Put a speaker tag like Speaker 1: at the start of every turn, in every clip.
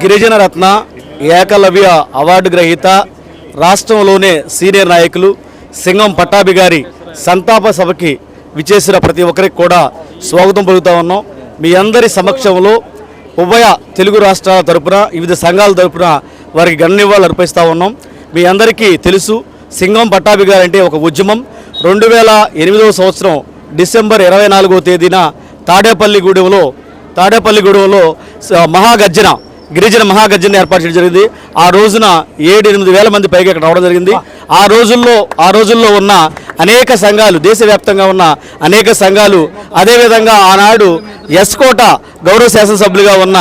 Speaker 1: గిరిజన రత్న ఏకలవ్య అవార్డు గ్రహీత రాష్ట్రంలోనే సీనియర్ నాయకులు సింగం పట్టాభి గారి సంతాప సభకి విచేసిన ప్రతి ఒక్కరికి కూడా స్వాగతం పలుకుతా ఉన్నాం. మీ అందరి సమక్షంలో ఉభయ తెలుగు రాష్ట్రాల తరపున వివిధ సంఘాల తరపున వారికి గణనివాళులు అర్పిస్తూ ఉన్నాం. మీ అందరికీ తెలుసు సింగం పట్టాభి గారు అంటే ఒక ఉద్యమం. రెండు వేల ఎనిమిదవ సంవత్సరం డిసెంబర్ ఇరవై నాలుగో తేదీన తాడేపల్లిగూడెంలో తాడేపల్లిగూడెంలో మహాగర్జన గిరిజన మహాగర్జన ఏర్పాటు చేయడం జరిగింది. ఆ రోజున ఏడు ఎనిమిది వేల మంది పైగా ఇక్కడ రావడం జరిగింది. ఆ రోజుల్లో ఆ రోజుల్లో ఉన్న అనేక సంఘాలు దేశవ్యాప్తంగా ఉన్న అనేక సంఘాలు అదేవిధంగా ఆనాడు ఎస్కోట గౌరవ శాసనసభ్యులుగా ఉన్న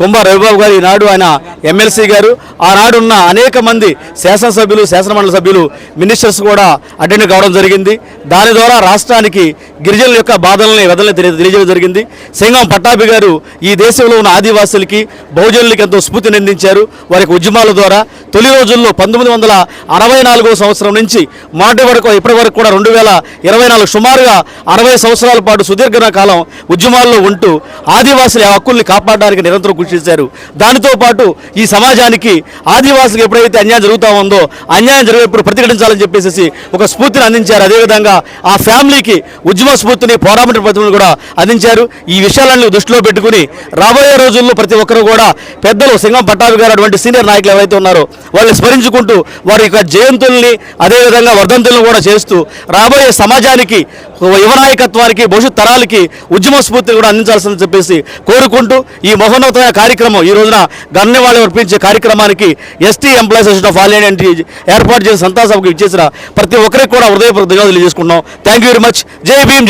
Speaker 1: కుంభ రవిబాబు గారు ఈనాడు ఆయన ఎమ్మెల్సీ గారు. ఆనాడున్న అనేక మంది శాసనసభ్యులు శాసనమండలి సభ్యులు మినిస్టర్స్ కూడా అటెండ్ కావడం జరిగింది. దాని ద్వారా రాష్ట్రానికి గిరిజనుల యొక్క బాధల్ని వెదల్ని తెలియ తెలియజేయడం జరిగింది. సింగం పట్టాభి గారు ఈ దేశంలో ఉన్న ఆదివాసులకి బహుజనులకి ఎంతో స్ఫూర్తిని అందించారు. వారి ఉద్యమాల ద్వారా తొలి రోజుల్లో పంతొమ్మిది వందల అరవై నాలుగో సంవత్సరం నుంచి మొదటి వరకు ఇప్పటి వరకు కూడా రెండు వేల ఇరవై నాలుగు సుమారుగా అరవై సంవత్సరాల పాటు సుదీర్ఘ కాలం ఉద్యమాల్లో ఉంటూ ఆదివాసుల హక్కుల్ని కాపాడడానికి నిరంతరం కృషి చేశారు. దానితో పాటు ఈ సమాజానికి ఆదివాసులకు ఎప్పుడైతే అన్యాయం జరుగుతూ ఉందో అన్యాయం జరిగేప్పుడు ప్రతిఘటించాలని చెప్పేసి ఒక స్ఫూర్తిని అందించారు. అదేవిధంగా ఆ ఫ్యామిలీకి ఉద్యమ స్ఫూర్తిని పోరాట ప్రతిభను కూడా అందించారు. ఈ విషయాలన్నీ దృష్టిలో పెట్టుకుని రాబోయే రోజుల్లో ప్రతి ఒక్కరు కూడా పెద్దలు సింగం పట్టాభి గారు అటువంటి సీనియర్ నాయకులు ఎవరైతే ఉన్నారో వాళ్ళని స్మరించుకుంటూ వారి యొక్క జయంతుల్ని అదేవిధంగా వర్ధంతులను కూడా చేస్తూ రాబోయే సమాజానికి యువ నాయకత్వానికి భవిష్యత్ తరాలకి ఉద్యమ స్ఫూర్తిని కూడా అందించాల్సిందని చెప్పేసి కోరుకుంటూ ఈ మహోన్నతమైన కార్యక్రమం ఈ రోజున గణ్యవాళ్ళు అర్పించే కార్యక్రమానికి ST employees association of all India ఏర్పాటు చేసిన సంతాసభకు ఇచ్చేసిన ప్రతి ఒక్కరికి కూడా హృదయపూర్వక ధన్యవాదాలు తెలియజేసుకున్నాం thank you very much Jai Bhim Jai